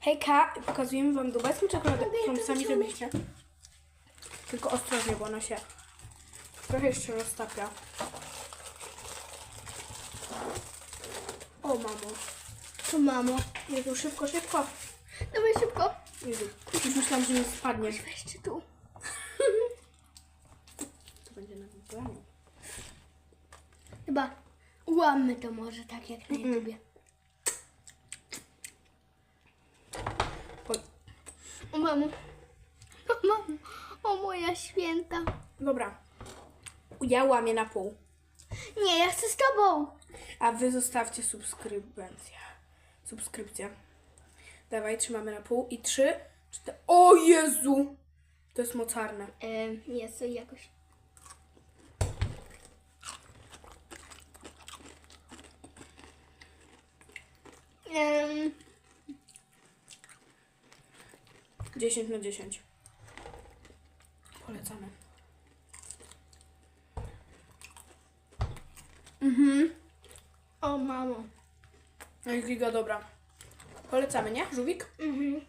Hejka, pokazujemy wam dubelską czekoladę, którą sami zrobiliście. Tylko ostrożnie, bo ona się trochę jeszcze roztapia. O mamo. To mamo. Jezu, szybko, szybko. Dawaj szybko. Jezu, już myślałam, że mi spadnie. Weźcie tu. To będzie na wybraniu. Chyba ułammy to może tak jak na. YouTubie. Oj. O mamo. O mamo. O moja święta. Dobra. Ja łamię na pół. Nie, ja chcę z tobą. A wy zostawcie. Subskrypcję. Dawaj, trzymamy na pół. I trzy, cztery. O Jezu! To jest mocarne. Ehm, jest to jakoś. Ehm, 10 na 10. Polecamy. Mhm. o mamo. No i giga dobra. Polecamy, nie? Żółwik? Mhm.